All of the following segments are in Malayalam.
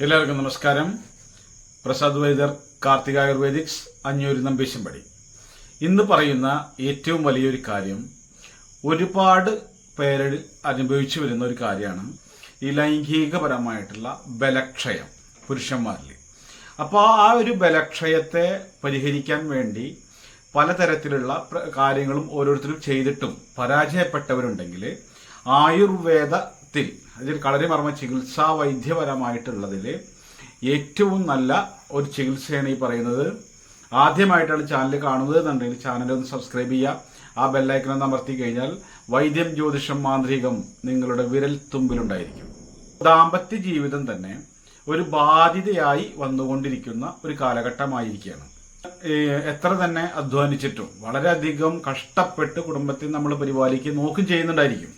എല്ലാവർക്കും നമസ്കാരം. പ്രസാദ് വൈദർ കാർത്തിക ആയുർവേദിക്സ് അഞ്ഞൂരി നമ്പീശമ്പടി ഇന്ന് പറയുന്ന ഏറ്റവും വലിയൊരു കാര്യം ഒരുപാട് പേരിൽ അനുഭവിച്ചു വരുന്ന ഒരു കാര്യമാണ് ഈ ലൈംഗികപരമായിട്ടുള്ള ബലക്ഷയം പുരുഷന്മാരിൽ അപ്പോൾ ആ ഒരു ബലക്ഷയത്തെ പരിഹരിക്കാൻ വേണ്ടി പലതരത്തിലുള്ള കാര്യങ്ങളും ഓരോരുത്തരും ചെയ്തിട്ടും പരാജയപ്പെട്ടവരുണ്ടെങ്കിൽ ആയുർവേദത്തിൽ അതിൽ കളരി മർമ്മ ചികിത്സാ വൈദ്യപരമായിട്ടുള്ളതിൽ ഏറ്റവും നല്ല ഒരു ചികിത്സയാണ് ഈ പറയുന്നത്. ആദ്യമായിട്ടാണ് ചാനൽ കാണുന്നത് എന്നുണ്ടെങ്കിൽ ചാനൽ ഒന്ന് സബ്സ്ക്രൈബ് ചെയ്യുക. ആ ബെല്ലൈക്കൺ ഒന്ന് അമർത്തി കഴിഞ്ഞാൽ വൈദ്യം ജ്യോതിഷം മാന്ത്രികം നിങ്ങളുടെ വിരൽ തുമ്പിലുണ്ടായിരിക്കും. ദാമ്പത്യ ജീവിതം തന്നെ ഒരു ബാധ്യതയായി വന്നുകൊണ്ടിരിക്കുന്ന ഒരു കാലഘട്ടമായിരിക്കുകയാണ്. എത്ര തന്നെ അധ്വാനിച്ചിട്ടും വളരെയധികം കഷ്ടപ്പെട്ട് കുടുംബത്തെ നമ്മൾ പരിപാലിക്കുകയും നോക്കും ചെയ്യുന്നുണ്ടായിരിക്കും.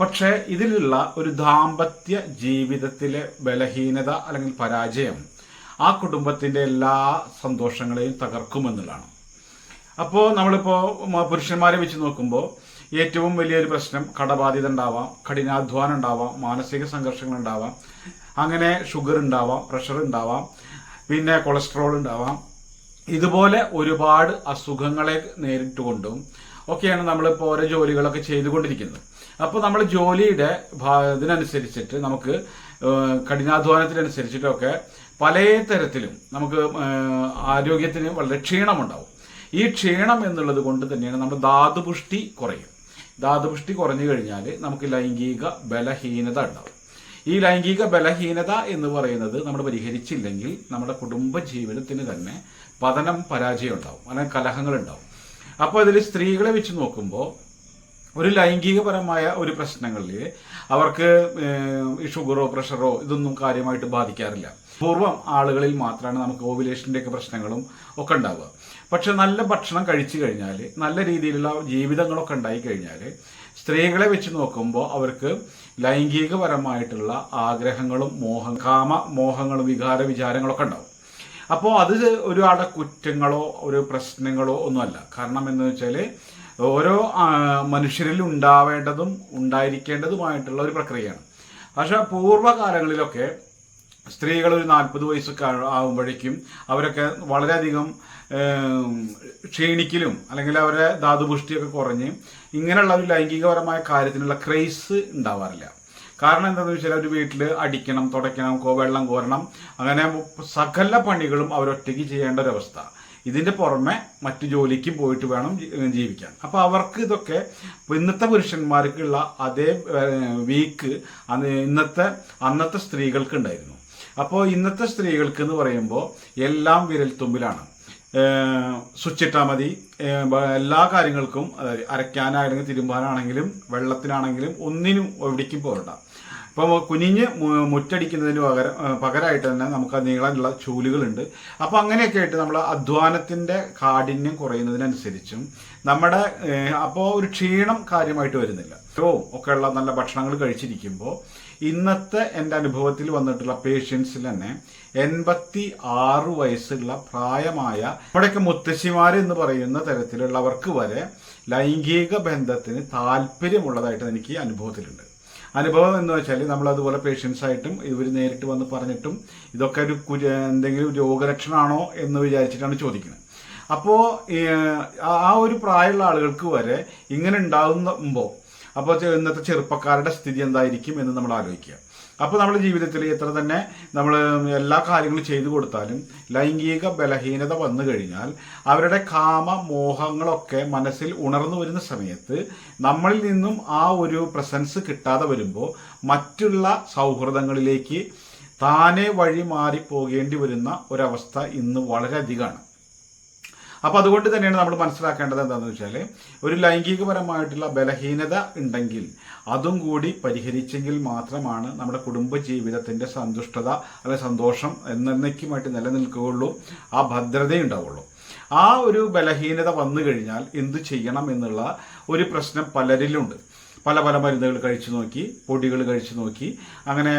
പക്ഷേ ഇതിലുള്ള ഒരു ദാമ്പത്യ ജീവിതത്തിലെ ബലഹീനത അല്ലെങ്കിൽ പരാജയം ആ കുടുംബത്തിന്റെ എല്ലാ സന്തോഷങ്ങളെയും തകർക്കുമെന്നുള്ളതാണ്. അപ്പോൾ നമ്മളിപ്പോൾ പുരുഷന്മാരെ വെച്ച് നോക്കുമ്പോൾ ഏറ്റവും വലിയൊരു പ്രശ്നം കടബാധ്യത ഉണ്ടാവാം കഠിനാധ്വാനം ഉണ്ടാവാം മാനസിക സംഘർഷങ്ങൾ ഉണ്ടാവാം അങ്ങനെ ഷുഗർ ഉണ്ടാവാം പ്രഷർ ഉണ്ടാവാം പിന്നെ കൊളസ്ട്രോൾ ഉണ്ടാവാം. ഇതുപോലെ ഒരുപാട് അസുഖങ്ങളെ നേരിട്ടുകൊണ്ടും ഒക്കെയാണ് നമ്മളിപ്പോൾ ഓരോ ജോലികളൊക്കെ ചെയ്തുകൊണ്ടിരിക്കുന്നത്. അപ്പോൾ നമ്മൾ ജോലിയുടെ ഇതിനനുസരിച്ചിട്ട് നമുക്ക് കഠിനാധ്വാനത്തിനനുസരിച്ചിട്ടൊക്കെ പല തരത്തിലും നമുക്ക് ആരോഗ്യത്തിന് വളരെ ക്ഷീണമുണ്ടാവും. ഈ ക്ഷീണം എന്നുള്ളത് കൊണ്ട് തന്നെയാണ് നമ്മുടെ ധാതുപുഷ്ടി കുറയും. ധാതുപുഷ്ടി കുറഞ്ഞു കഴിഞ്ഞാൽ നമുക്ക് ലൈംഗിക ബലഹീനത ഉണ്ടാവും. ഈ ലൈംഗിക ബലഹീനത എന്ന് പറയുന്നത് നമ്മൾ പരിഹരിച്ചില്ലെങ്കിൽ നമ്മുടെ കുടുംബ ജീവിതത്തിന് തന്നെ പതനം പരാജയം ഉണ്ടാവും. അല്ലെങ്കിൽ കലഹങ്ങൾ ഉണ്ടാവും അപ്പോൾ ഇതിൽ സ്ത്രീകളെ വെച്ച് നോക്കുമ്പോൾ ഒരു ലൈംഗികപരമായ ഒരു പ്രശ്നങ്ങളിൽ അവർക്ക് ഈ ഷുഗറോ പ്രഷറോ ഇതൊന്നും കാര്യമായിട്ട് ബാധിക്കാറില്ല. പൂർവം ആളുകളിൽ മാത്രമാണ് നമുക്ക് ഓവുലേഷന്റെ ഒക്കെ പ്രശ്നങ്ങളും ഒക്കെ ഉണ്ടാവുക. പക്ഷെ നല്ല ഭക്ഷണം കഴിച്ചു കഴിഞ്ഞാൽ നല്ല രീതിയിലുള്ള ജീവിതങ്ങളൊക്കെ ഉണ്ടായി കഴിഞ്ഞാൽ സ്ത്രീകളെ വെച്ച് നോക്കുമ്പോൾ അവർക്ക് ലൈംഗികപരമായിട്ടുള്ള ആഗ്രഹങ്ങളും മോഹ കാമ മോഹങ്ങളും വികാര വിചാരങ്ങളൊക്കെ ഉണ്ടാവും. അപ്പോൾ അത് ഒരാളുടെ കുറ്റങ്ങളോ ഒരു പ്രശ്നങ്ങളോ ഒന്നുമല്ല. കാരണം എന്ന് വെച്ചാൽ ഓരോ മനുഷ്യരിൽ ഉണ്ടാവേണ്ടതും ഉണ്ടായിരിക്കേണ്ടതുമായിട്ടുള്ള ഒരു പ്രക്രിയയാണ്. പക്ഷേ പൂർവകാലങ്ങളിലൊക്കെ സ്ത്രീകൾ ഒരു നാൽപ്പത് വയസ്സൊക്കെ ആകുമ്പോഴേക്കും അവരൊക്കെ വളരെയധികം ക്ഷീണിക്കലും അല്ലെങ്കിൽ അവരെ ധാതുപുഷ്ടിയൊക്കെ കുറഞ്ഞ് ഇങ്ങനെയുള്ള ഒരു ലൈംഗികപരമായ കാര്യത്തിനുള്ള ക്രൈസ് ഉണ്ടാവാറില്ല. കാരണം എന്താണെന്ന് വെച്ചാൽ അവർ വീട്ടിൽ അടിക്കണം തുടയ്ക്കണം വെള്ളം കോരണം അങ്ങനെ സകല പണികളും അവരൊറ്റയ്ക്ക് ചെയ്യേണ്ട ഒരവസ്ഥ. ഇതിന്റെ പുറമെ മറ്റു ജോലിക്കും പോയിട്ട് വേണം ജീവിക്കാൻ. അപ്പൊ അവർക്ക് ഇതൊക്കെ ഇന്നത്തെ പുരുഷന്മാർക്കുള്ള അതേ വീക്ക് ഇന്നത്തെ അന്നത്തെ സ്ത്രീകൾക്ക് ഉണ്ടായിരുന്നു. അപ്പോൾ ഇന്നത്തെ സ്ത്രീകൾക്ക് എന്ന് പറയുമ്പോൾ എല്ലാം വിരൽ തുമ്പിലാണ്. സ്വിച്ചിട്ടാൽ മതി. എല്ലാ കാര്യങ്ങൾക്കും അതായത് അരയ്ക്കാനാണെങ്കിൽ തിരുമ്പാനാണെങ്കിലും വെള്ളത്തിനാണെങ്കിലും ഒന്നിനും എവിടേക്കും പോരണ്ട ഇപ്പോൾ കുനിഞ്ഞ് മുറ്റടിക്കുന്നതിന് പകരം പകരമായിട്ട് തന്നെ നമുക്ക് നീളാനുള്ള ചൂലുകളുണ്ട്. അപ്പോൾ അങ്ങനെയൊക്കെ ആയിട്ട് നമ്മൾ അധ്വാനത്തിന്റെ കാഠിന്യം കുറയുന്നതിനനുസരിച്ചും നമ്മുടെ അപ്പോൾ ഒരു ക്ഷീണം കാര്യമായിട്ട് വരുന്നില്ല. ഓ ഒക്കെയുള്ള നല്ല ഭക്ഷണങ്ങൾ കഴിച്ചിരിക്കുമ്പോൾ ഇന്നത്തെ എന്റെ അനുഭവത്തിൽ വന്നിട്ടുള്ള പേഷ്യൻസിൽ തന്നെ എൺപത്തി ആറ് വയസ്സുള്ള പ്രായമായ നമ്മുടെയൊക്കെ മുത്തശ്ശിമാർ എന്ന് പറയുന്ന തരത്തിലുള്ളവർക്ക് വരെ ലൈംഗിക ബന്ധത്തിന് താല്പര്യമുള്ളതായിട്ട് എനിക്ക് അനുഭവത്തിലുണ്ട്. അനുഭവം എന്ന് വെച്ചാൽ നമ്മൾ അതുപോലെ പേഷ്യൻസ് ആയിട്ടും ഇവർ നേരിട്ട് വന്ന് പറഞ്ഞിട്ടും ഇതൊക്കെ ഒരു എന്തെങ്കിലും രോഗലക്ഷണമാണോ എന്ന് വിചാരിച്ചിട്ടാണ് ചോദിക്കുന്നത്. അപ്പോൾ ആ ഒരു പ്രായമുള്ള ആളുകൾക്ക് വരെ ഇങ്ങനെ ഉണ്ടാകുമ്പോൾ അപ്പോൾ ഇന്നത്തെ ചെറുപ്പക്കാരുടെ സ്ഥിതി എന്തായിരിക്കും എന്ന് നമ്മൾ ആലോചിക്കുക. അപ്പോൾ നമ്മുടെ ജീവിതത്തിൽ എത്ര തന്നെ നമ്മൾ എല്ലാ കാര്യങ്ങളും ചെയ്തു കൊടുത്താലും ലൈംഗിക ബലഹീനത വന്നു കഴിഞ്ഞാൽ അവരുടെ കാമ മോഹങ്ങളൊക്കെ മനസ്സിൽ ഉണർന്നു വരുന്ന സമയത്ത് നമ്മളിൽ നിന്നും ആ ഒരു പ്രസൻസ് കിട്ടാതെ വരുമ്പോൾ മറ്റുള്ള സൗഹൃദങ്ങളിലേക്ക് താനെ വഴി മാറി പോകേണ്ടി വരുന്ന ഒരവസ്ഥ ഇന്ന് വളരെയധികമാണ്. അപ്പോൾ അതുകൊണ്ട് തന്നെയാണ് നമ്മൾ മനസ്സിലാക്കേണ്ടത് എന്താണെന്ന് വെച്ചാൽ ഒരു ലൈംഗികപരമായിട്ടുള്ള ബലഹീനത ഉണ്ടെങ്കിൽ അതും കൂടി പരിഹരിച്ചെങ്കിൽ മാത്രമാണ് നമ്മുടെ കുടുംബ ജീവിതത്തിന്റെ സന്തുഷ്ടത അല്ലെ സന്തോഷം എന്നേക്കുമായിട്ട് നിലനിൽക്കുകയുള്ളൂ ആ ഭദ്രതയുണ്ടാവുള്ളൂ ആ ഒരു ബലഹീനത വന്നു കഴിഞ്ഞാൽ എന്ത് ചെയ്യണം എന്നുള്ള ഒരു പ്രശ്നം പലരിലുണ്ട്. പല പല മരുന്നുകൾ കഴിച്ചു നോക്കി പൊടികൾ കഴിച്ചു നോക്കി അങ്ങനെ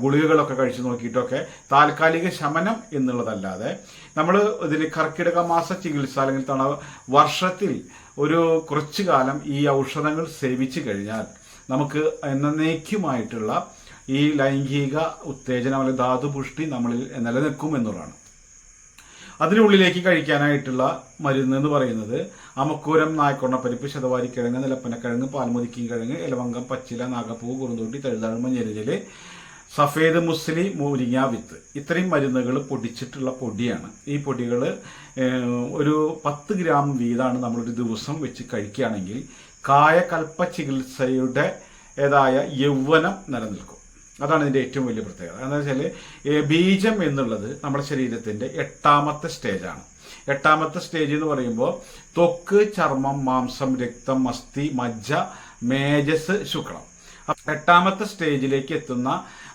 ഗുളികകളൊക്കെ കഴിച്ചു നോക്കിയിട്ടൊക്കെ താൽക്കാലിക ശമനം എന്നുള്ളതല്ലാതെ നമ്മൾ ഇതിന് കർക്കിടക മാസ ചികിത്സ അല്ലെങ്കിൽ തണ വർഷത്തിൽ ഒരു കുറച്ചു കാലം ഈ ഔഷധങ്ങൾ സേവിച്ചു കഴിഞ്ഞാൽ നമുക്ക് എന്നേക്കുമായിട്ടുള്ള ഈ ലൈംഗിക ഉത്തേജനം അല്ലെങ്കിൽ ധാതുപുഷ്ടി നമ്മളിൽ നിലനിൽക്കും എന്നുള്ളതാണ്. അതിനുള്ളിലേക്ക് കഴിക്കാനായിട്ടുള്ള മരുന്ന് എന്ന് പറയുന്നത് അമക്കൂരം നായ്ക്കൊണ്ണപ്പരിപ്പ് ശതവാരിക്കിഴങ്ങ് നിലപ്പനക്കിഴങ്ങ് പാൽമുതിക്കിൻ കിഴങ്ങ് ഇലവങ്കം പച്ചില നാഗപ്പൂ കുറുന്തോട്ടി തഴുതാഴ്മ ഞെരുജൽ സഫേദ് മുസ്ലി മൂരിങ്ങ വിത്ത്. ഇത്രയും മരുന്നുകൾ പൊടിച്ചിട്ടുള്ള പൊടിയാണ്. ഈ പൊടികൾ ഒരു പത്ത് ഗ്രാം വീതമാണ് നമ്മളൊരു ദിവസം വെച്ച് കഴിക്കുകയാണെങ്കിൽ കായകൽപ്പ ചികിത്സയുടെ ഏതായ യൗവനം നിലനിൽക്കും. അതാണ് ഇതിന്റെ ഏറ്റവും വലിയ പ്രത്യേകത. എന്താ വെച്ചാൽ ബീജം എന്നുള്ളത് നമ്മുടെ ശരീരത്തിന്റെ എട്ടാമത്തെ സ്റ്റേജാണ്. എട്ടാമത്തെ സ്റ്റേജ് എന്ന് പറയുമ്പോൾ ത്വക്ക് ചർമ്മം മാംസം രക്തം അസ്ഥി മജ്ജ മേജസ് ശുക്ലം. എട്ടാമത്തെ സ്റ്റേജിലേക്ക് എത്തുന്ന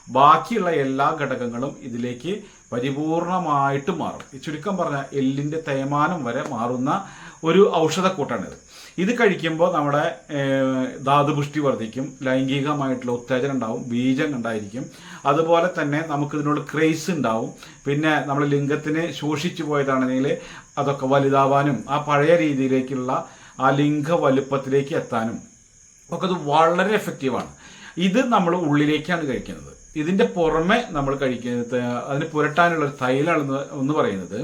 ബാക്കിയുള്ള എല്ലാ ഘടകങ്ങളും ഇതിലേക്ക് പരിപൂർണമായിട്ട് മാറും. ചുരുക്കം പറഞ്ഞാൽ എല്ലിന്റെ തേയ്മാനം വരെ മാറുന്ന ഒരു ഔഷധക്കൂട്ടാണിത്. ഇത് കഴിക്കുമ്പോൾ നമ്മുടെ ധാതുപുഷ്ടി വർദ്ധിക്കും ലൈംഗികമായിട്ടുള്ള ഉത്തേജനം ഉണ്ടാവും ബീജം ഉണ്ടായിരിക്കും. അതുപോലെ തന്നെ നമുക്കിതിനോട് ക്രേസ് ഉണ്ടാവും. പിന്നെ നമ്മൾ ലിംഗത്തിന് ശോഷിച്ചു പോയതാണെങ്കിൽ അതൊക്കെ വലുതാവാനും ആ പഴയ രീതിയിലേക്കുള്ള ആ ലിംഗ വലുപ്പത്തിലേക്ക് എത്താനും ഒക്കെ അത് വളരെ എഫക്റ്റീവാണ് ഇത് നമ്മൾ ഉള്ളിലേക്കാണ് കഴിക്കുന്നത്. ഇതിന്റെ പുറമെ നമ്മൾ കഴിക്കുന്നത് അതിന് പുരട്ടാനുള്ള ഒരു തൈലാണ് എന്ന് പറയുന്നത്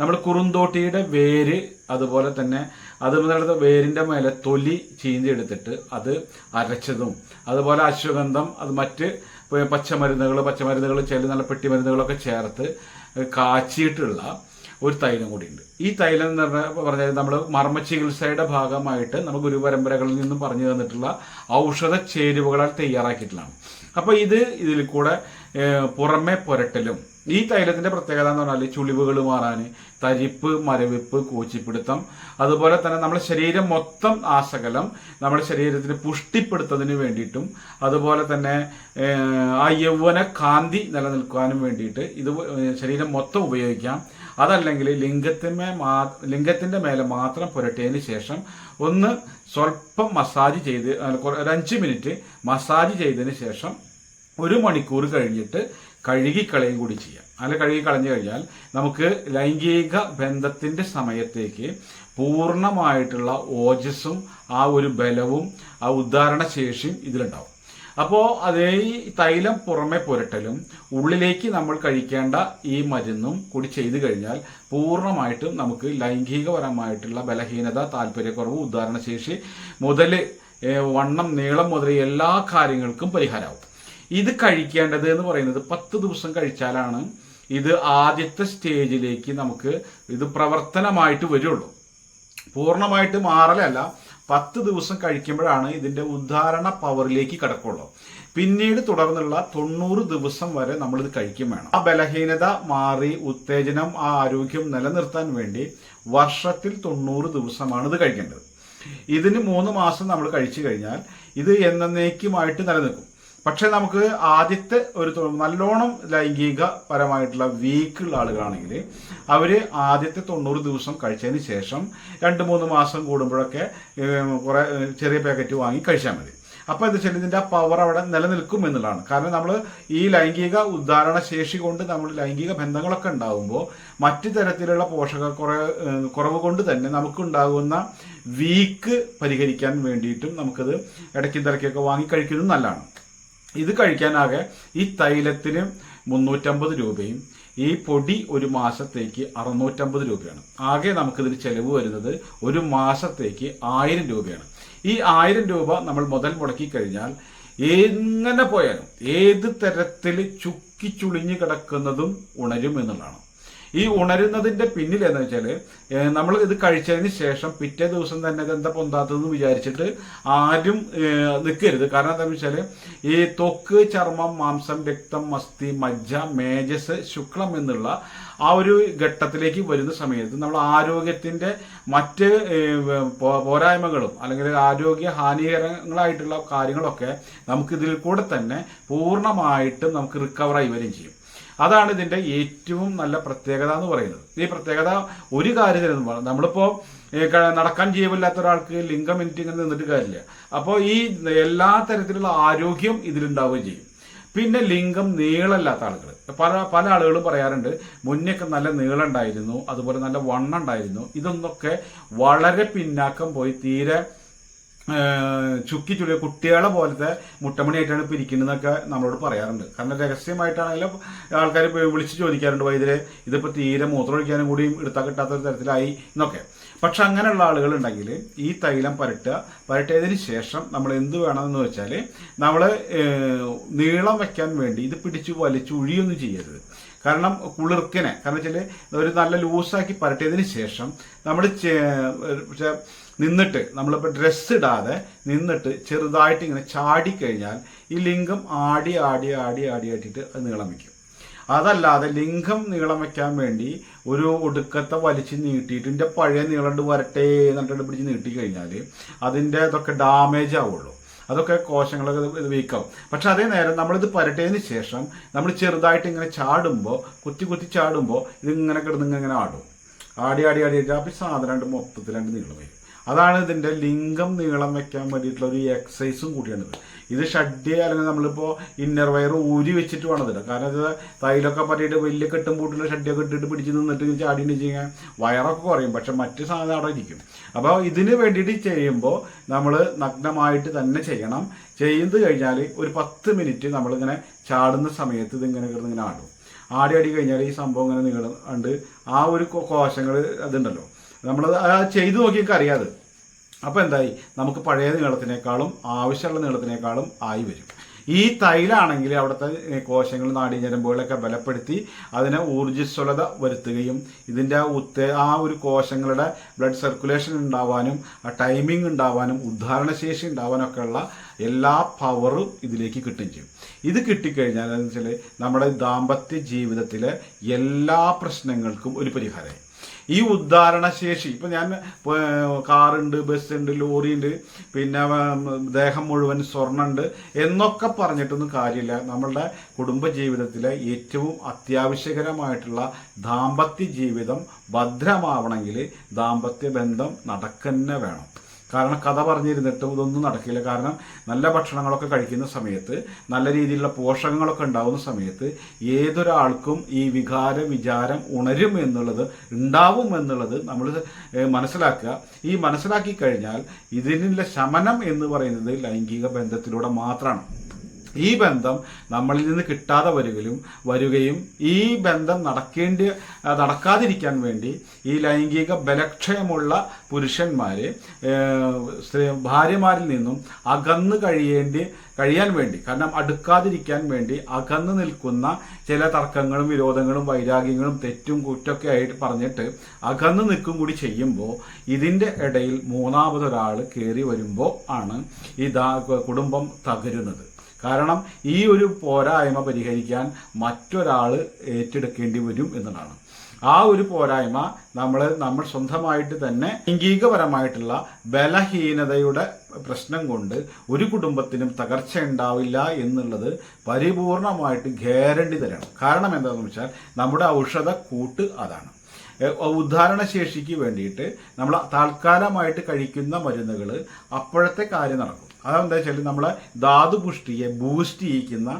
നമ്മൾ കുറുന്തോട്ടിയുടെ വേര് അതുപോലെ തന്നെ അത് മുതലുള്ള വേരിന്റെ മേലെ തൊലി ചീന്തിയെടുത്തിട്ട് അത് അരച്ചതും. അതുപോലെ അശ്വഗന്ധം അത് മറ്റ് പച്ചമരുന്നുകൾ പച്ചമരുന്നുകൾ ചില നല്ല പെട്ടിമരുന്നുകളൊക്കെ ചേർത്ത് കാച്ചിയിട്ടുള്ള ഒരു തൈലം കൂടിയുണ്ട്. ഈ തൈലം എന്ന് പറഞ്ഞ പറഞ്ഞാൽ നമ്മൾ മർമ്മ ചികിത്സയുടെ ഭാഗമായിട്ട് നമ്മൾ ഗുരുപരമ്പരകളിൽ നിന്നും പറഞ്ഞു തന്നിട്ടുള്ള ഔഷധ ചേരുവകളാൽ തയ്യാറാക്കിയിട്ടുള്ളതാണ്. അപ്പോൾ ഇത് ഇതിൽ കൂടെ പുറമെ പുരട്ടലും. ഈ തൈലത്തിന്റെ പ്രത്യേകത എന്ന് പറഞ്ഞാൽ ചുളിവുകൾ മാറാൻ തരിപ്പ് മരവിപ്പ് കൂച്ചിപ്പിടുത്തം അതുപോലെ തന്നെ നമ്മുടെ ശരീരം മൊത്തം ആശകലം നമ്മുടെ ശരീരത്തിന് പുഷ്ടിപ്പെടുത്തുന്നതിന് വേണ്ടിയിട്ടും അതുപോലെ തന്നെ ആ യൗവന കാന്തി നിലനിൽക്കാനും വേണ്ടിയിട്ട് ഇത് ശരീരം മൊത്തം ഉപയോഗിക്കാം. അതല്ലെങ്കിൽ ലിംഗത്തിന്മേ മാ ലിംഗത്തിന്റെ മേലെ മാത്രം പുരട്ടിയതിന് ശേഷം ഒന്ന് സ്വല്പം മസാജ് ചെയ്ത് ഒരഞ്ച് മിനിറ്റ് മസാജ് ചെയ്തതിന് ശേഷം ഒരു മണിക്കൂർ കഴിഞ്ഞിട്ട് കഴുകിക്കളയും കൂടി ചെയ്യാം. അല്ല കഴുകി കളഞ്ഞു കഴിഞ്ഞാൽ നമുക്ക് ലൈംഗിക ബന്ധത്തിന്റെ സമയത്തേക്ക് പൂർണമായിട്ടുള്ള ഓജസ്സും ആ ഒരു ബലവും ആ ഉദ്ധാരണ ശേഷിയും ഇതിലുണ്ടാവും. അപ്പോൾ അതേ തൈലം പുറമെ പുരട്ടലും ഉള്ളിലേക്ക് നമ്മൾ കഴിക്കേണ്ട ഈ മരുന്നും കൂടി ചെയ്തു കഴിഞ്ഞാൽ പൂർണമായിട്ടും നമുക്ക് ലൈംഗികപരമായിട്ടുള്ള ബലഹീനത താല്പര്യക്കുറവ് ഉദാഹരണശേഷി മുതൽ വണ്ണം നീളം മുതൽ എല്ലാ കാര്യങ്ങൾക്കും പരിഹാരമാവും ഇത് കഴിക്കേണ്ടത് എന്ന് പറയുന്നത് പത്ത് ദിവസം കഴിച്ചാലാണ് ഇത് ആദ്യത്തെ സ്റ്റേജിലേക്ക് നമുക്ക് ഇത് പ്രവർത്തനമായിട്ട് വരുള്ളൂ. പൂർണമായിട്ട് മാറലല്ല. പത്ത് ദിവസം കഴിക്കുമ്പോഴാണ് ഇതിന്റെ ഉദ്ധാരണ പവറിലേക്ക് കിടക്കുള്ളൂ. പിന്നീട് തുടർന്നുള്ള തൊണ്ണൂറ് ദിവസം വരെ നമ്മൾ ഇത് കഴിക്കും വേണം. ആ ബലഹീനത മാറി ഉത്തേജനം ആ ആരോഗ്യം നിലനിർത്താൻ വേണ്ടി വർഷത്തിൽ തൊണ്ണൂറ് ദിവസമാണ് ഇത് കഴിക്കേണ്ടത്. ഇതിന് മൂന്ന് മാസം നമ്മൾ കഴിച്ചു കഴിഞ്ഞാൽ ഇത് എന്നേക്കുമായിട്ട് നിലനിൽക്കും. പക്ഷെ നമുക്ക് ആദ്യത്തെ ഒരു നല്ലോണം ലൈംഗിക പരമായിട്ടുള്ള വീക്കുള്ള ആളുകളാണെങ്കിൽ അവർ ആദ്യത്തെ തൊണ്ണൂറ് ദിവസം കഴിച്ചതിന് ശേഷം രണ്ട് മൂന്ന് മാസം കൂടുമ്പോഴൊക്കെ കുറേ ചെറിയ പാക്കറ്റ് വാങ്ങി കഴിച്ചാൽ മതി. അപ്പോൾ എന്താ വെച്ചാൽ ഇതിന്റെ ആ പവർ അവിടെ നിലനിൽക്കും എന്നുള്ളതാണ്. കാരണം നമ്മൾ ഈ ലൈംഗിക ഉദ്ധാരണ ശേഷി കൊണ്ട് നമ്മൾ ലൈംഗിക ബന്ധങ്ങളൊക്കെ ഉണ്ടാകുമ്പോൾ മറ്റ് തരത്തിലുള്ള പോഷക കുറ കുറവ് കൊണ്ട് തന്നെ നമുക്കുണ്ടാകുന്ന വീക്ക് പരിഹരിക്കാൻ വേണ്ടിയിട്ടും നമുക്കത് ഇടയ്ക്കും തിരക്കിയൊക്കെ വാങ്ങി കഴിക്കുന്നത് നല്ലതാണ്. ഇത് കഴിക്കാനാകെ ഈ തൈലത്തിന് മുന്നൂറ്റമ്പത് രൂപയും ഈ പൊടി ഒരു മാസത്തേക്ക് അറുന്നൂറ്റമ്പത് രൂപയാണ്. ആകെ നമുക്കിതിന് ചെലവ് വരുന്നത് ഒരു മാസത്തേക്ക് ആയിരം രൂപയാണ്. ഈ ആയിരം രൂപ നമ്മൾ മുതൽ മുടക്കി കഴിഞ്ഞാൽ എങ്ങനെ പോയാലും ഏത് തരത്തിൽ ചുക്കി ചുളിഞ്ഞു കിടക്കുന്നതും ഉണരും എന്നുള്ളതാണ്. ഈ ഉണരുന്നതിന്റെ പിന്നിൽ എന്ന് വെച്ചാൽ നമ്മൾ ഇത് കഴിച്ചതിന് ശേഷം പിറ്റേ ദിവസം തന്നെ എന്താ പൊന്താത്തതെന്ന് വിചാരിച്ചിട്ട് ആരും നിൽക്കരുത്. കാരണം എന്താണെന്ന് വെച്ചാൽ ഈ തൊക്ക് ചർമ്മം മാംസം രക്തം മസ്തി മജ്ജ മേജസ് ശുക്ലം എന്നുള്ള ആ ഒരു ഘട്ടത്തിലേക്ക് വരുന്ന സമയത്ത് നമ്മൾ ആരോഗ്യത്തിന്റെ മറ്റ് പോരായ്മകളും അല്ലെങ്കിൽ ആരോഗ്യ ഹാനികരങ്ങളായിട്ടുള്ള കാര്യങ്ങളൊക്കെ നമുക്ക് ഇതിൽ കൂടെ തന്നെ പൂർണമായിട്ടും നമുക്ക് റിക്കവറായി വരികയും ചെയ്യും. അതാണ് ഇതിന്റെ ഏറ്റവും നല്ല പ്രത്യേകത എന്ന് പറയുന്നത്. ഈ പ്രത്യേകത ഒരു കാര്യത്തിലെന്ന് പറയുന്നത് നമ്മളിപ്പോൾ നടക്കാൻ ജീവില്ലാത്ത ഒരാൾക്ക് ലിംഗം മിനിറ്റ് ഇങ്ങനെ നിന്നിട്ട് കാര്യമില്ല. അപ്പോൾ ഈ എല്ലാ തരത്തിലുള്ള ആരോഗ്യം ഇതിലുണ്ടാവുകയും ചെയ്യും. പിന്നെ ലിംഗം നീളമില്ലാത്ത ആളുകൾ പല പല ആളുകളും പറയാറുണ്ട് മുന്നേക്ക് നല്ല നീളം ഉണ്ടായിരുന്നു അതുപോലെ നല്ല വണ്ണം ഉണ്ടായിരുന്നു ഇതൊന്നൊക്കെ വളരെ പിന്നാക്കം പോയി തീരെ ചുക്കി ചുളി കുട്ടികളെ പോലത്തെ മുട്ടമണിയായിട്ടാണ് പിരിക്കുന്നതെന്നൊക്കെ നമ്മളോട് പറയാറുണ്ട്. കാരണം രഹസ്യമായിട്ടാണെങ്കിലും ആൾക്കാർ വിളിച്ച് ചോദിക്കാറുണ്ട് വൈദ്യരെ ഇതിപ്പോൾ തീരെ മൂത്രമൊഴിക്കാനും കൂടിയും എടുത്താൽ കിട്ടാത്ത ഒരു തരത്തിലായി എന്നൊക്കെ. പക്ഷെ അങ്ങനെയുള്ള ആളുകൾ ഉണ്ടെങ്കിൽ ഈ തൈലം പരട്ടുക പരട്ടിയതിന് ശേഷം നമ്മൾ എന്ത് വേണമെന്ന് വെച്ചാൽ നമ്മൾ നീളം വയ്ക്കാൻ വേണ്ടി ഇത് പിടിച്ച് വലിച്ച് ഉഴിയൊന്നും ചെയ്യരുത്. കാരണം കുളിർക്കിനെ കാരണം വെച്ചാൽ ഒരു നല്ല ലൂസാക്കി പരട്ടിയതിന് ശേഷം നമ്മൾ നിന്നിട്ട് നമ്മളിപ്പോൾ ഡ്രസ്സ് ഇടാതെ നിന്നിട്ട് ചെറുതായിട്ട് ഇങ്ങനെ ചാടിക്കഴിഞ്ഞാൽ ഈ ലിംഗം ആടി ആടി ആടി ആടി ആട്ടിയിട്ട് അത് നീളം വയ്ക്കും. അതല്ലാതെ ലിംഗം നീളം വയ്ക്കാൻ വേണ്ടി ഒരു ഒടുക്കത്തെ വലിച്ച് നീട്ടിയിട്ട് ഇതിന്റെ പഴയ നീളണ്ട് വരട്ടെ എന്നിട്ട് പിടിച്ച് നീട്ടി കഴിഞ്ഞാൽ അതിന്റെ ഇതൊക്കെ ഡാമേജ് ആവുള്ളൂ. അതൊക്കെ കോശങ്ങളൊക്കെ ഇത് വീക്കാവും പക്ഷെ അതേ നേരം നമ്മളിത് പരട്ടിയതിന് ശേഷം നമ്മൾ ചെറുതായിട്ട് ഇങ്ങനെ ചാടുമ്പോൾ കുത്തി കുത്തി ചാടുമ്പോൾ ഇതിങ്ങനെ കിടന്ന് ഇങ്ങനെ ആടും. ആടി ആടി ആടി ആടി അപ്പം സാധനം രണ്ട് മൊത്തത്തിൽ രണ്ട് നീളം വരും അതാണ് ഇതിന്റെ ലിംഗം നീളം വെക്കാൻ വേണ്ടിയിട്ടുള്ള ഒരു എക്സസൈസും കൂടിയാണിത് ഇത്. ഷഡ് അല്ലെങ്കിൽ നമ്മളിപ്പോൾ ഇന്നർ വയർ ഊരി വെച്ചിട്ട് വേണം ഇത് കാരണം ഇത് തൈലൊക്കെ പറ്റിയിട്ട് വലിയ കെട്ടും പൂട്ടുള്ള ഷഡ്ഡിയൊക്കെ ഇട്ടിട്ട് പിടിച്ച് നിന്നിട്ട് ചാടി കഴിഞ്ഞാൽ വയറൊക്കെ കുറയും. പക്ഷെ മറ്റ് സാധനം അവിടെ ഇരിക്കും. അപ്പോൾ ഇതിന് വേണ്ടിയിട്ട് ചെയ്യുമ്പോൾ നമ്മൾ നഗ്നമായിട്ട് തന്നെ ചെയ്യണം. ചെയ്ത് കഴിഞ്ഞാൽ ഒരു പത്ത് മിനിറ്റ് നമ്മളിങ്ങനെ ചാടുന്ന സമയത്ത് ഇതിങ്ങനെ കിടന്ന് ഇങ്ങനെ ആടും. ആടി ആടി കഴിഞ്ഞാൽ ഈ സംഭവം ഇങ്ങനെ നീളം ഉണ്ട് ആ ഒരു കോശങ്ങൾ അതുണ്ടല്ലോ. നമ്മൾ ചെയ്തു നോക്കിയൊക്കെ അറിയാതെ. അപ്പോൾ എന്തായി? നമുക്ക് പഴയ നീളത്തിനേക്കാളും ആവശ്യമുള്ള നീളത്തിനേക്കാളും ആയി വരും. ഈ തൈലാണെങ്കിൽ അവിടുത്തെ കോശങ്ങൾ നാടീഞ്ഞരമ്പുകളൊക്കെ ബലപ്പെടുത്തി അതിനെ ഊർജസ്വലത വരുത്തുകയും ഇതിന്റെ ആ ഉത്ത ആ ഒരു കോശങ്ങളുടെ ബ്ലഡ് സർക്കുലേഷൻ ഉണ്ടാവാനും ടൈമിംഗ് ഉണ്ടാവാനും ഉദ്ധാരണശേഷി ഉണ്ടാവാനൊക്കെ ഉള്ള എല്ലാ പവറും ഇതിലേക്ക് കിട്ടുകയും ചെയ്യും. ഇത് കിട്ടിക്കഴിഞ്ഞാൽ എന്ന് വെച്ചാൽ നമ്മുടെ ദാമ്പത്യ ജീവിതത്തിലെ എല്ലാ പ്രശ്നങ്ങൾക്കും ഒരു പരിഹാരമായി. ഈ ഉദ്ധാരണശേഷി ഇപ്പം ഞാൻ കാറുണ്ട് ബസ്സുണ്ട് ലോറിയുണ്ട് പിന്നെ ദേഹം മുഴുവൻ സ്വർണുണ്ട് എന്നൊക്കെ പറഞ്ഞിട്ടൊന്നും കാര്യമില്ല. നമ്മളുടെ കുടുംബ ജീവിതത്തിലെ ഏറ്റവും അത്യാവശ്യകരമായിട്ടുള്ള ദാമ്പത്യ ജീവിതം ഭദ്രമാവണമെങ്കിൽ ദാമ്പത്യ ബന്ധം നടക്കന്നെ വേണം. കാരണം കഥ പറഞ്ഞിരുന്നിട്ടും ഇതൊന്നും നടക്കില്ല. കാരണം നല്ല ഭക്ഷണങ്ങളൊക്കെ കഴിക്കുന്ന സമയത്ത് നല്ല രീതിയിലുള്ള പോഷകങ്ങളൊക്കെ ഉണ്ടാവുന്ന സമയത്ത് ഏതൊരാൾക്കും ഈ വികാര വിചാരം ഉണരും എന്നുള്ളത് ഉണ്ടാവും എന്നുള്ളത് നമ്മൾ മനസ്സിലാക്കുക. ഈ മനസ്സിലാക്കി കഴിഞ്ഞാൽ ഇതിനുള്ള ശമനം എന്ന് പറയുന്നത് ലൈംഗിക ബന്ധത്തിലൂടെ മാത്രമാണ്. ഈ ബന്ധം നമ്മളിൽ നിന്ന് കിട്ടാതെ വരികയും വരികയും ഈ ബന്ധം നടക്കേണ്ടി നടക്കാതിരിക്കാൻ വേണ്ടി ഈ ലൈംഗിക ബലക്ഷയമുള്ള പുരുഷന്മാർ ഭാര്യമാരിൽ നിന്നും അകന്നു കഴിയേണ്ടി കഴിയാൻ വേണ്ടി കാരണം അടുക്കാതിരിക്കാൻ വേണ്ടി അകന്നു നിൽക്കുന്ന ചില തർക്കങ്ങളും വിരോധങ്ങളും വൈരാഗ്യങ്ങളും തെറ്റും കുറ്റമൊക്കെ ആയിട്ട് പറഞ്ഞിട്ട് അകന്നു നിൽക്കും കൂടി ചെയ്യുമ്പോൾ ഇതിന്റെ ഇടയിൽ മൂന്നാമതൊരാൾ കയറി വരുമ്പോൾ ആണ് ഈ കുടുംബം തകരുന്നത്. കാരണം ഈ ഒരു പോരായ്മ പരിഹരിക്കാൻ മറ്റൊരാൾ ഏറ്റെടുക്കേണ്ടി വരും എന്നതാണ്. ആ ഒരു പോരായ്മ നമ്മൾ നമ്മൾ സ്വന്തമായിട്ട് തന്നെ ലൈംഗികപരമായിട്ടുള്ള ബലഹീനതയുടെ പ്രശ്നം കൊണ്ട് ഒരു കുടുംബത്തിനും തകർച്ച ഉണ്ടാവില്ല എന്നുള്ളത് പരിപൂർണമായിട്ട് ഗ്യാരണ്ടി തരണം. കാരണം എന്താണെന്ന് വെച്ചാൽ നമ്മുടെ ഔഷധ കൂട്ട് അതാണ്. ഉദ്ധാരണശേഷിക്ക് ഉദ്ധാരണ ശേഷിക്ക് വേണ്ടിയിട്ട് നമ്മൾ താൽക്കാലമായിട്ട് കഴിക്കുന്ന മരുന്നുകൾ അപ്പോഴത്തെ കാര്യം നടക്കും. അതെന്താ വെച്ചാൽ നമ്മളെ ധാതുപുഷ്ടിയെ ബൂസ്റ്റ് ചെയ്യിക്കുന്ന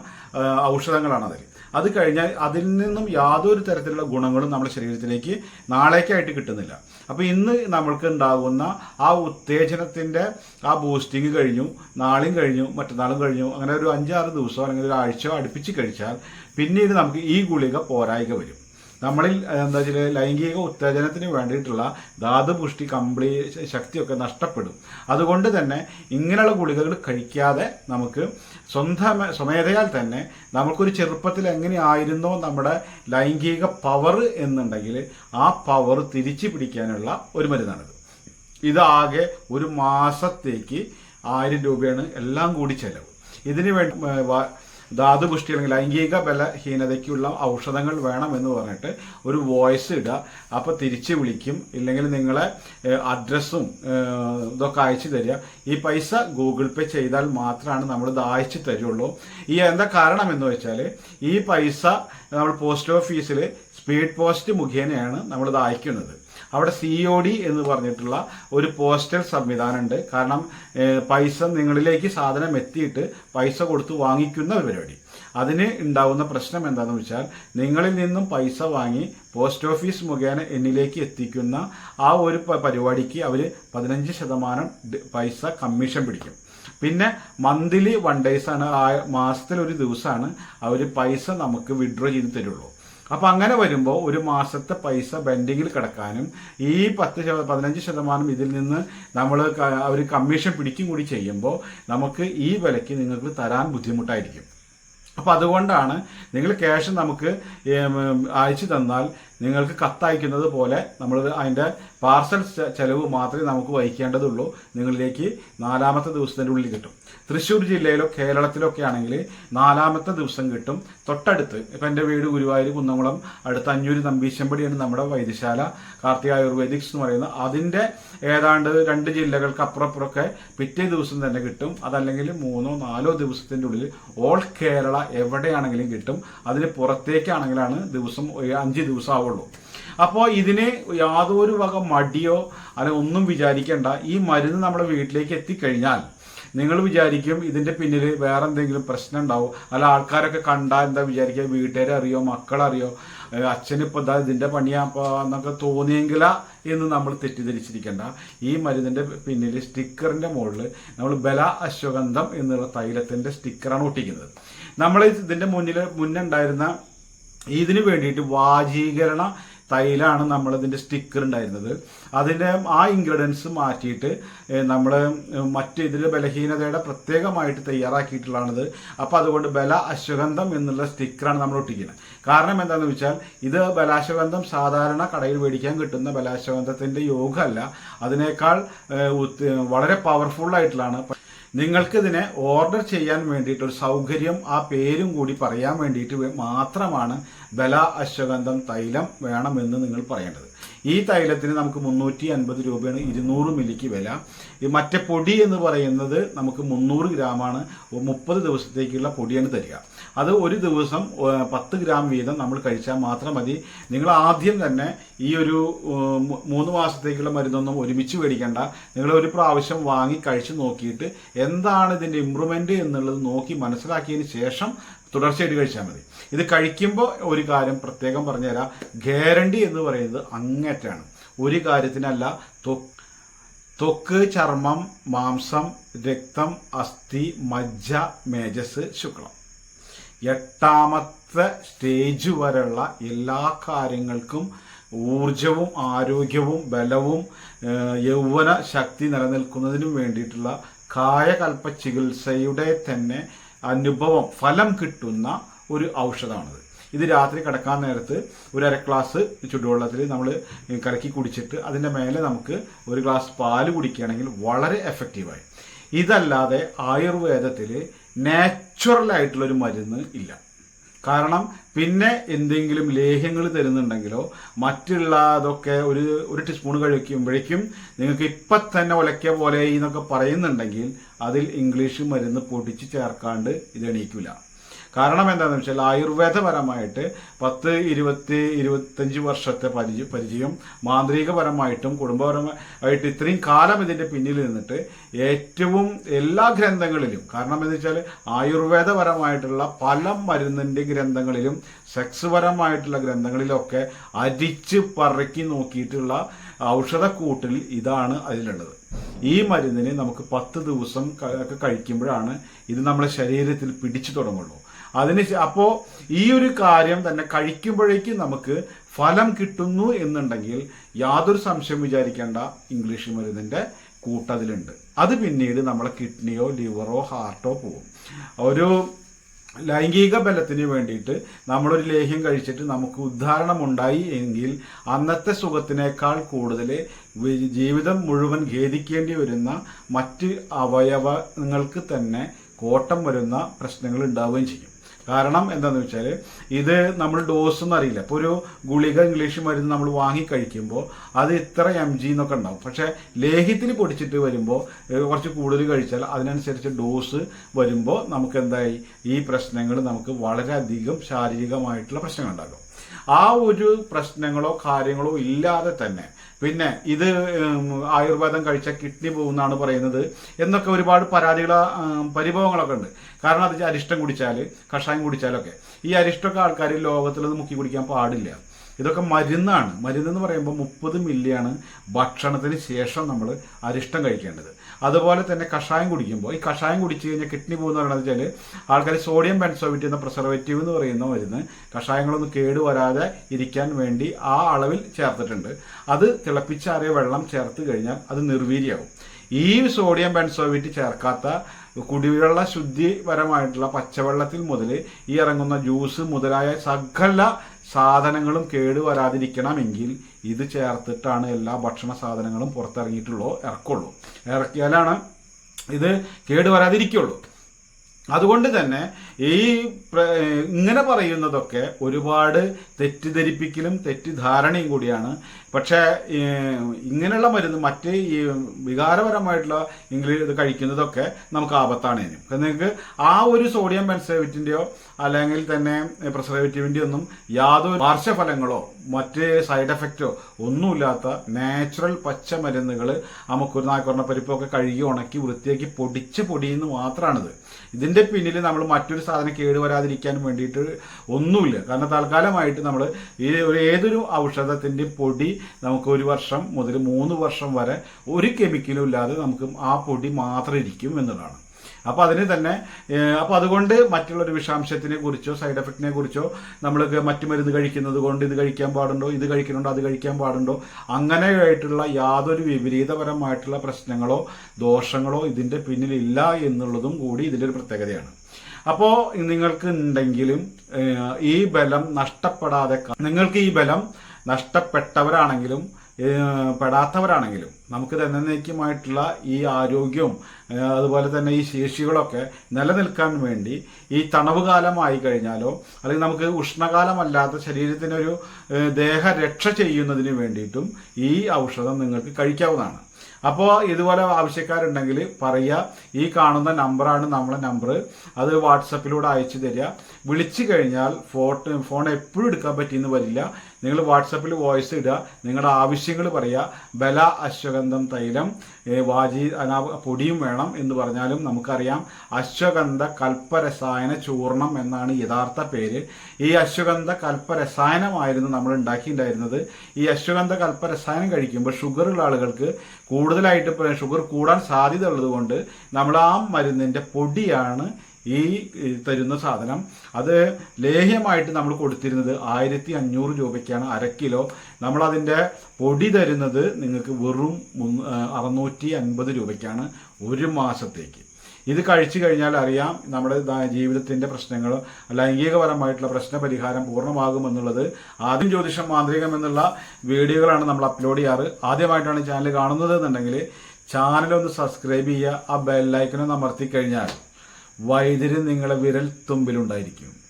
ഔഷധങ്ങളാണ് അതിൽ അത് കഴിഞ്ഞാൽ അതിൽ നിന്നും യാതൊരു തരത്തിലുള്ള ഗുണങ്ങളും നമ്മുടെ ശരീരത്തിലേക്ക് നാളേക്കായിട്ട് കിട്ടുന്നില്ല. അപ്പോൾ ഇന്ന് നമ്മൾക്ക് ഉണ്ടാകുന്ന ആ ഉത്തേജനത്തിന്റെ ആ ബൂസ്റ്റിംഗ് കഴിഞ്ഞു നാളെയും കഴിഞ്ഞു മറ്റന്നാളും കഴിഞ്ഞു അങ്ങനെ ഒരു അഞ്ചാറ് ദിവസം അല്ലെങ്കിൽ ഒരു ആഴ്ചയോ അടുപ്പിച്ച് കഴിച്ചാൽ പിന്നീട് നമുക്ക് ഈ ഗുളിക പോരായിക വരും. നമ്മളിൽ എന്താ വെച്ചാൽ ലൈംഗിക ഉത്തേജനത്തിന് വേണ്ടിയിട്ടുള്ള ധാതുപുഷ്ടി കംപ്ലീറ്റ് ശക്തിയൊക്കെ നഷ്ടപ്പെടും. അതുകൊണ്ട് തന്നെ ഇങ്ങനെയുള്ള ഗുളികകൾ കഴിക്കാതെ നമുക്ക് സ്വന്തം സ്വമേധയാൽ തന്നെ നമുക്കൊരു ചെറുപ്പത്തിൽ എങ്ങനെയായിരുന്നോ നമ്മുടെ ലൈംഗിക പവർ എന്നുണ്ടെങ്കിൽ ആ പവർ തിരിച്ചു പിടിക്കാനുള്ള ഒരു മരുന്നാണിത്. ഇതാകെ ഒരു മാസത്തേക്ക് ആയിരം രൂപയാണ് എല്ലാം കൂടി ചെലവ്. ഇതിനു വേണ്ടി ധാതുപുഷ്ടി അല്ലെങ്കിൽ ലൈംഗിക ബലഹീനതയ്ക്കുള്ള ഔഷധങ്ങൾ വേണം എന്ന് പറഞ്ഞിട്ട് ഒരു വോയിസ് ഇടുക അപ്പോൾ തിരിച്ച് വിളിക്കും. ഇല്ലെങ്കിൽ നിങ്ങളെ അഡ്രസ്സും ഇതൊക്കെ അയച്ചു തരിക. ഈ പൈസ ഗൂഗിൾ പേ ചെയ്താൽ മാത്രമാണ് നമ്മൾ ഇത് അയച്ചു തരുള്ളൂ. ഈ എന്താ കാരണം എന്ന് വെച്ചാൽ ഈ പൈസ നമ്മൾ പോസ്റ്റ് ഓഫീസിൽ സ്പീഡ് പോസ്റ്റ് മുഖേനയാണ് നമ്മളിത് അയക്കുന്നത്. അവിടെ സി ഒ ഡി എന്ന് പറഞ്ഞിട്ടുള്ള ഒരു പോസ്റ്റൽ സംവിധാനമുണ്ട്. കാരണം പൈസ നിങ്ങളിലേക്ക് സാധനം എത്തിയിട്ട് പൈസ കൊടുത്ത് വാങ്ങിക്കുന്ന ഒരു പരിപാടി. അതിന് ഉണ്ടാവുന്ന പ്രശ്നം എന്താണെന്ന് വെച്ചാൽ നിങ്ങളിൽ നിന്നും പൈസ വാങ്ങി പോസ്റ്റ് ഓഫീസ് മുഖേന എന്നിലേക്ക് എത്തിക്കുന്ന ആ ഒരു പരിപാടിക്ക് അവർ പതിനഞ്ച് ശതമാനം പൈസ കമ്മീഷൻ പിടിക്കും. പിന്നെ മന്ത്ലി വൺ ഡേയ്സ് ആണ് ആ മാസത്തിൽ ഒരു ദിവസമാണ് അവർ പൈസ നമുക്ക് വിഡ്രോ ചെയ്ത് തരുള്ളൂ. അപ്പൊ അങ്ങനെ വരുമ്പോൾ ഒരു മാസത്തെ പൈസ ബെൻഡിങ്ങിൽ കിടക്കാനും ഈ പത്ത് പതിനഞ്ച് ശതമാനം ഇതിൽ നിന്ന് നമ്മൾ അവർ കമ്മീഷൻ പിടിക്കും കൂടി ചെയ്യുമ്പോൾ നമുക്ക് ഈ വിലയ്ക്ക് നിങ്ങൾക്ക് തരാൻ ബുദ്ധിമുട്ടായിരിക്കും. അപ്പോൾ അതുകൊണ്ടാണ് നിങ്ങൾ ക്യാഷ് നമുക്ക് അയച്ചു തന്നാൽ നിങ്ങൾക്ക് കത്തയക്കുന്നത് പോലെ നമ്മൾ അതിന്റെ പാർസൽ ചെലവ് മാത്രമേ നമുക്ക് വഹിക്കേണ്ടതുള്ളൂ. നിങ്ങളിലേക്ക് നാലാമത്തെ ദിവസത്തിന്റെ ഉള്ളിൽ കിട്ടും. തൃശ്ശൂർ ജില്ലയിലോ കേരളത്തിലോ ഒക്കെ ആണെങ്കിൽ നാലാമത്തെ ദിവസം കിട്ടും. തൊട്ടടുത്ത് ഇപ്പം എന്റെ വീട് ഗുരുവായൂർ കുന്നംകുളം അടുത്ത അഞ്ഞൂര് നമ്പീശമ്പടിയാണ് നമ്മുടെ വൈദ്യശാല കാർത്തിക ആയുർവേദിക്സ് എന്ന് പറയുന്നത് അതിന്റെ ഏതാണ്ട് രണ്ട് ജില്ലകൾക്ക് അപ്പുറപ്പുറമൊക്കെ പിറ്റേ ദിവസം തന്നെ കിട്ടും. അതല്ലെങ്കിൽ മൂന്നോ നാലോ ദിവസത്തിന്റെ ഉള്ളിൽ ഓൾ കേരള എവിടെയാണെങ്കിലും കിട്ടും. അതിന് പുറത്തേക്കാണെങ്കിലാണ് ദിവസം അഞ്ച് ദിവസം ആവുള്ളൂ. അപ്പോൾ ഇതിന് യാതൊരു വക മടിയോ അല്ലെ ഒന്നും വിചാരിക്കേണ്ട. ഈ മരുന്ന് നമ്മുടെ വീട്ടിലേക്ക് എത്തിക്കഴിഞ്ഞാൽ നിങ്ങൾ വിചാരിക്കും ഇതിന്റെ പിന്നിൽ വേറെ എന്തെങ്കിലും പ്രശ്നം ഉണ്ടാവും. അല്ല ആൾക്കാരൊക്കെ കണ്ടാൽ എന്താ വിചാരിക്കുക? വീട്ടുകാരെ അറിയോ? മക്കളറിയോ അച്ഛനിപ്പോൾ ഇതാ ഇതിന്റെ പണിയാപ്പോ എന്നൊക്കെ തോന്നിയെങ്കിലാ എന്ന് നമ്മൾ തെറ്റിദ്ധരിച്ചിരിക്കേണ്ട. ഈ മരുന്നിന്റെ പിന്നിൽ സ്റ്റിക്കറിന്റെ മുകളിൽ നമ്മൾ ബല അശ്വഗന്ധം എന്നുള്ള തൈലത്തിന്റെ സ്റ്റിക്കറാണ് ഒട്ടിക്കുന്നത്. നമ്മൾ ഇതിന്റെ മുന്നിൽ മുന്നുണ്ടായിരുന്ന ഇതിന് വേണ്ടിയിട്ട് വാചീകരണ തൈലാണ് നമ്മൾ ഇതിന്റെ സ്റ്റിക്കർ ഉണ്ടായിരുന്നത്. അതിന്റെ ആ ഇൻഗ്രീഡിയൻസ് മാറ്റിയിട്ട് നമ്മൾ മറ്റ് ഇതിൽ ബലഹീനതയുടെ പ്രത്യേകമായിട്ട് തയ്യാറാക്കിയിട്ടുള്ളതാണിത്. അപ്പോൾ അതുകൊണ്ട് ബല അശ്വഗന്ധം എന്നുള്ള സ്റ്റിക്കറാണ് നമ്മൾ ഒട്ടിക്കുന്നത്. കാരണം എന്താണെന്ന് വെച്ചാൽ ഇത് ബലാശ്വഗന്ധം സാധാരണ കടയിൽ മേടിക്കാൻ കിട്ടുന്ന ബലാശ്വഗന്ധത്തിന്റെ യോഗമല്ല. അതിനേക്കാൾ വളരെ പവർഫുൾ ആയിട്ടുള്ളതാണ് നിങ്ങൾക്ക് ഇതിനെ ഓർഡർ ചെയ്യാൻ വേണ്ടിയിട്ട് ഒരു സൗകര്യം ആ പേരും കൂടി പറയാൻ വേണ്ടിയിട്ട് മാത്രമാണ് ബല അശ്വഗന്ധം തൈലം വേണമെന്ന് നിങ്ങൾ പറയേണ്ടത്. ഈ തൈലത്തിന് നമുക്ക് മുന്നൂറ്റി അൻപത് രൂപയാണ് ഇരുന്നൂറ് മില്ലിക്ക് വില. ഈ മറ്റേ പൊടി എന്ന് പറയുന്നത് നമുക്ക് മുന്നൂറ് ഗ്രാമാണ്. മുപ്പത് ദിവസത്തേക്കുള്ള പൊടിയാണ് തരിക. അത് ഒരു ദിവസം പത്ത് ഗ്രാം വീതം നമ്മൾ കഴിച്ചാൽ മാത്രം മതി. നിങ്ങൾ ആദ്യം തന്നെ ഈ ഒരു മൂന്ന് മാസത്തേക്കുള്ള മരുന്നൊന്നും ഒരുമിച്ച് മേടിക്കേണ്ട. നിങ്ങൾ ഒരു പ്രാവശ്യം വാങ്ങി കഴിച്ചു നോക്കിയിട്ട് എന്താണ് ഇതിന്റെ ഇമ്പ്രൂവ്മെന്റ് എന്നുള്ളത് നോക്കി മനസ്സിലാക്കിയതിന് ശേഷം തുടർച്ചയായിട്ട് കഴിച്ചാൽ മതി. ഇത് കഴിക്കുമ്പോൾ ഒരു കാര്യം പ്രത്യേകം പറഞ്ഞുതരാം. ഗ്യാരണ്ടി എന്ന് പറയുന്നത് അങ്ങേറ്റാണ്. ഒരു കാര്യത്തിനല്ല ത്വക്ക് ചർമ്മം മാംസം രക്തം അസ്ഥി മജ്ജ മേജസ് ശുക്ലം. എട്ടാമത്തെ സ്റ്റേജ് വരെയുള്ള എല്ലാ കാര്യങ്ങൾക്കും ഊർജവും ആരോഗ്യവും ബലവും യൗവന ശക്തി നിലനിൽക്കുന്നതിനും വേണ്ടിയിട്ടുള്ള കായകൽപ്പ ചികിത്സയുടെ തന്നെ അനുഭവം ഫലം കിട്ടുന്ന ഒരു ഔഷധമാണിത്. ഇത് രാത്രി കിടക്കാൻ നേരത്ത് ഒരു അര ഗ്ലാസ് ചുടുവെള്ളത്തിൽ നമ്മൾ കലക്കി കുടിച്ചിട്ട് അതിന്റെ മേലെ നമുക്ക് ഒരു ഗ്ലാസ് പാൽ കുടിക്കുകയാണെങ്കിൽ വളരെ എഫക്റ്റീവായി ഇതല്ലാതെ ആയുർവേദത്തിൽ നാച്ചുറൽ ആയിട്ടുള്ളൊരു മരുന്ന് ഇല്ല. കാരണം പിന്നെ എന്തെങ്കിലും ലേഹ്യങ്ങൾ തരുന്നുണ്ടെങ്കിലോ മറ്റുള്ള അതൊക്കെ ഒരു ഒരു ടീസ്പൂൺ കഴിക്കുമ്പോഴേക്കും നിങ്ങൾക്ക് ഇപ്പം തന്നെ ഒലയ്ക്ക പോലെ എന്നൊക്കെ പറയുന്നുണ്ടെങ്കിൽ അതിൽ ഇംഗ്ലീഷ് മരുന്ന് പൊടിച്ച് ചേർക്കാണ്ട് ഇത് എണീക്കില്ല കാരണം എന്താണെന്ന് വെച്ചാൽ ആയുർവേദപരമായിട്ട് പത്ത് ഇരുപത്തി ഇരുപത്തഞ്ച് വർഷത്തെ പരിചയ പരിചയം മാന്ത്രികപരമായിട്ടും കുടുംബപരമായിട്ട് ഇത്രയും കാലം ഇതിന്റെ പിന്നിൽ നിന്നിട്ട് ഏറ്റവും എല്ലാ ഗ്രന്ഥങ്ങളിലും കാരണം എന്താ വെച്ചാൽ ആയുർവേദപരമായിട്ടുള്ള പല മരുന്നിന്റെ ഗ്രന്ഥങ്ങളിലും സെക്സ് പരമായിട്ടുള്ള ഗ്രന്ഥങ്ങളിലൊക്കെ അരിച്ച് പറക്കി നോക്കിയിട്ടുള്ള ഔഷധക്കൂട്ടിൽ ഇതാണ് അതിലുള്ളത്. ഈ മരുന്നിന് നമുക്ക് പത്ത് ദിവസം കഴിക്കുമ്പോഴാണ് ഇത് നമ്മുടെ ശരീരത്തിൽ പിടിച്ചു തുടങ്ങുള്ളൂ. അതിന് അപ്പോൾ അപ്പോ ഈ ഒരു കാര്യം തന്നെ കഴിക്കുമ്പോഴേക്കും നമുക്ക് ഫലം കിട്ടുന്നു എന്നുണ്ടെങ്കിൽ യാതൊരു സംശയം വിചാരിക്കേണ്ട ഇംഗ്ലീഷ് മരുന്നിന്റെ കൂട്ടതിലുണ്ട് അത് പിന്നീട് നമ്മളെ കിഡ്നിയോ ലിവറോ ഹാർട്ടോ പോകും. ഒരു ലൈംഗിക ബലത്തിന് വേണ്ടിയിട്ട് നമ്മളൊരു ലേഹ്യം കഴിച്ചിട്ട് നമുക്ക് ഉദ്ധാരണം ഉണ്ടായി എങ്കിൽ അന്നത്തെ സുഖത്തിനേക്കാൾ കൂടുതൽ ജീവിതം മുഴുവൻ ഖേദിക്കേണ്ടി വരുന്ന മറ്റ് അവയവങ്ങൾക്ക് തന്നെ കോട്ടം വരുന്ന പ്രശ്നങ്ങൾ ഉണ്ടാവുകയും ചെയ്യും. കാരണം എന്താണെന്ന് വെച്ചാൽ ഇത് നമ്മൾ ഡോസ് എന്ന് അറിയില്ല. ഇപ്പോൾ ഒരു ഗുളിക ഇംഗ്ലീഷ് മരുന്ന് നമ്മൾ വാങ്ങി കഴിക്കുമ്പോൾ അത് ഇത്ര എം ജി എന്നൊക്കെ ഉണ്ടാവും. പക്ഷേ ലേഹ്യത്തിൽ പൊടിച്ചിട്ട് വരുമ്പോൾ കുറച്ച് കൂടുതൽ കഴിച്ചാൽ അതിനനുസരിച്ച് ഡോസ് വരുമ്പോൾ നമുക്ക് എന്തായി? ഈ പ്രശ്നങ്ങൾ നമുക്ക് വളരെയധികം ശാരീരികമായിട്ടുള്ള പ്രശ്നങ്ങൾ ഉണ്ടാകും ആ ഒരു പ്രശ്നങ്ങളോ കാര്യങ്ങളോ ഇല്ലാതെ തന്നെ പിന്നെ ഇത് ആയുർവേദം കഴിച്ച കിഡ്നി പോകുന്നാണ് പറയുന്നത്. എന്നൊക്കെ ഒരുപാട് പരാതികൾ പരിഭവങ്ങളൊക്കെ ഉണ്ട്. കാരണം അത് അരിഷ്ടം കുടിച്ചാൽ കഷായം കുടിച്ചാലൊക്കെ. ഈ അരിഷ്ടമൊക്കെ ആൾക്കാർ ലോകത്തിലത് മുക്കി കുടിക്കാൻ പാടില്ല. ഇതൊക്കെ മരുന്നാണ്. മരുന്ന് എന്ന് പറയുമ്പോൾ മുപ്പത് മില്ലിയാണ് ഭക്ഷണത്തിന് ശേഷം നമ്മൾ അരിഷ്ടം കഴിക്കേണ്ടത്. അതുപോലെ തന്നെ കഷായം കുടിക്കുമ്പോൾ ഈ കഷായം കുടിച്ചു കഴിഞ്ഞാൽ കിഡ്നി പോകുന്ന പറയുന്നത് വെച്ചാൽ ആൾക്കാർ സോഡിയം ബെൻസോവിറ്റ് എന്ന പ്രിസർവേറ്റീവ് എന്ന് പറയുന്ന മരുന്ന് കഷായങ്ങളൊന്നും കേടുവരാതെ ഇരിക്കാൻ വേണ്ടി ആ അളവിൽ ചേർത്തിട്ടുണ്ട്. അത് തിളപ്പിച്ചാറിയ വെള്ളം ചേർത്ത് കഴിഞ്ഞാൽ അത് നിർവീര്യമാവും ഈ സോഡിയം ബെൻസോവിറ്റ് ചേർക്കാത്ത കുടിവെള്ള ശുദ്ധിപരമായിട്ടുള്ള പച്ചവെള്ളത്തിൽ മുതൽ ഈ ഇറങ്ങുന്ന ജ്യൂസ് മുതലായ സകല സാധനങ്ങളും കേടുവരാതിരിക്കണമെങ്കിൽ ഇത് ചേർത്തിട്ടാണ് എല്ലാ ഭക്ഷണ സാധനങ്ങളും പുറത്തിറങ്ങിയിട്ടുള്ളൂ ഇറക്കുള്ളൂ. ഇറക്കിയാലാണ് ഇത് കേടുവരാതിരിക്കുള്ളൂ അതുകൊണ്ട് തന്നെ ഈ ഇങ്ങനെ പറയുന്നതൊക്കെ ഒരുപാട് തെറ്റിദ്ധരിപ്പിക്കലും തെറ്റിദ്ധാരണയും കൂടിയാണ് പക്ഷേ ഇങ്ങനെയുള്ള മരുന്ന് മറ്റ് ഈ വികാരപരമായിട്ടുള്ള ഇംഗ്ലീഷ് ഇത് കഴിക്കുന്നതൊക്കെ നമുക്ക് ആപത്താണ് ഇനി. നിങ്ങൾക്ക് ആ ഒരു സോഡിയം പെൻസേവിറ്റിന്റെയോ അല്ലെങ്കിൽ തന്നെ പ്രിസർവേറ്റീവിന്റെ ഒന്നും യാതൊരു പാർശ്വഫലങ്ങളോ മറ്റ് സൈഡ് എഫക്റ്റോ ഒന്നുമില്ലാത്ത നാച്ചുറൽ പച്ചമരുന്നുകൾ നമുക്കൊരു നായ്ക്കൊറണ പരിപ്പൊക്കെ കഴുകി ഉണക്കി വൃത്തിയാക്കി പൊടിച്ച് പൊടിയെന്ന് മാത്രമാണിത് ഇതിന്റെ പിന്നിൽ നമ്മൾ മറ്റൊരു സാധനം കേടുവരാതിരിക്കാൻ വേണ്ടിയിട്ട് ഒന്നുമില്ല. കാരണം തൽക്കാലമായിട്ട് നമ്മൾ ഈ ഒരു ഏതൊരു ഔഷധത്തിന്റെ പൊടി നമുക്ക് ഒരു വർഷം മുതൽ മൂന്ന് വർഷം വരെ ഒരു കെമിക്കലും ഇല്ലാതെ നമുക്ക് ആ പൊടി മാത്രം ഇരിക്കും എന്നുള്ളതാണ്. അപ്പോൾ അതിന് തന്നെ അപ്പോൾ അതുകൊണ്ട് മറ്റുള്ളൊരു വിഷാംശത്തിനെ കുറിച്ചോ സൈഡ് എഫക്റ്റിനെ കുറിച്ചോ നമ്മൾ മറ്റു മരുന്ന് കഴിക്കുന്നത് കൊണ്ട് ഇത് കഴിക്കാൻ പാടുണ്ടോ ഇത് കഴിക്കുന്നുണ്ടോ അത് കഴിക്കാൻ പാടുണ്ടോ അങ്ങനെയായിട്ടുള്ള യാതൊരു വിപരീതപരമായിട്ടുള്ള പ്രശ്നങ്ങളോ ദോഷങ്ങളോ ഇതിന്റെ പിന്നിലില്ല എന്നുള്ളതും കൂടി ഇതിന്റെ ഒരു പ്രത്യേകതയാണ്. അപ്പോൾ നിങ്ങൾക്ക് ഉണ്ടെങ്കിലും ഈ ബലം നഷ്ടപ്പെടാതെ നിങ്ങൾക്ക് ഈ ബലം നഷ്ടപ്പെട്ടവരാണെങ്കിലും പെടാത്തവരാണെങ്കിലും നമുക്ക് തന്നേക്കുമായിട്ടുള്ള ഈ ആരോഗ്യവും അതുപോലെ തന്നെ ഈ ശേഷികളൊക്കെ നിലനിൽക്കാൻ വേണ്ടി ഈ തണവ് കാലമായി കഴിഞ്ഞാലോ അല്ലെങ്കിൽ നമുക്ക് ഉഷ്ണകാലമല്ലാത്ത ശരീരത്തിനൊരു ദേഹ ദേഹരക്ഷ ചെയ്യുന്നതിന് വേണ്ടിയിട്ടും ഈ ഔഷധം നിങ്ങൾക്ക് കഴിക്കാവുന്നതാണ്. അപ്പോൾ ഇതുപോലെ ആവശ്യക്കാരുണ്ടെങ്കിൽ പറയുക ഈ കാണുന്ന നമ്പറാണ് നമ്മളെ നമ്പർ അത് വാട്സപ്പിലൂടെ അയച്ചു തരിക. വിളിച്ചു കഴിഞ്ഞാൽ ഫോട്ടോ ഫോൺ എപ്പോഴും എടുക്കാൻ പറ്റിയെന്ന് വരില്ല. നിങ്ങൾ വാട്സപ്പിൽ വോയിസ് ഇടുക നിങ്ങളുടെ ആവശ്യങ്ങൾ പറയുക ബല അശ്വഗന്ധം തൈലം വാജി പൊടിയും വേണം എന്ന് പറഞ്ഞാലും നമുക്കറിയാം. അശ്വഗന്ധ കൽപ്പരസായന ചൂർണം എന്നാണ് യഥാർത്ഥ പേര്. ഈ അശ്വഗന്ധ കൽപ്പരസായനമായിരുന്നു നമ്മൾ ഉണ്ടാക്കിയിട്ടുണ്ടായിരുന്നത്. ഈ അശ്വഗന്ധ കൽപ്പരസായനം കഴിക്കുമ്പോൾ ഷുഗർ ഉള്ള ആളുകൾക്ക് കൂടുതലായിട്ട് ഷുഗർ കൂടാൻ സാധ്യത ഉള്ളതുകൊണ്ട് നമ്മൾ ആ മരുന്നിന്റെ പൊടിയാണ് ഈ തരുന്ന സാധനം. അത് ലേഹ്യമായിട്ട് നമ്മൾ കൊടുത്തിരുന്നത് ആയിരത്തി അഞ്ഞൂറ് രൂപയ്ക്കാണ്. അര കിലോ. നമ്മളതിന്റെ പൊടി തരുന്നത് നിങ്ങൾക്ക് വെറും അറുന്നൂറ്റി അൻപത് രൂപയ്ക്കാണ് ഒരു മാസത്തേക്ക്. ഇത് കഴിച്ചു കഴിഞ്ഞാൽ അറിയാം നമ്മുടെ ജീവിതത്തിന്റെ പ്രശ്നങ്ങൾ ലൈംഗികപരമായിട്ടുള്ള പ്രശ്ന പരിഹാരം പൂർണമാകുമെന്നുള്ളത്. ആദ്യം ജ്യോതിഷം മാന്ത്രികം എന്നുള്ള വീഡിയോകളാണ് നമ്മൾ അപ്ലോഡ് ചെയ്യാറ്. ആദ്യമായിട്ടാണ് ചാനൽ കാണുന്നത് എന്നുണ്ടെങ്കിൽ ചാനൽ ഒന്ന് സബ്സ്ക്രൈബ് ചെയ്യുക ആ ബെല്ലൈക്കനും അമർത്തി കഴിഞ്ഞാൽ വൈദ്യുതി നിങ്ങളെ വിരൽ തുമ്പിലുണ്ടായിരിക്കും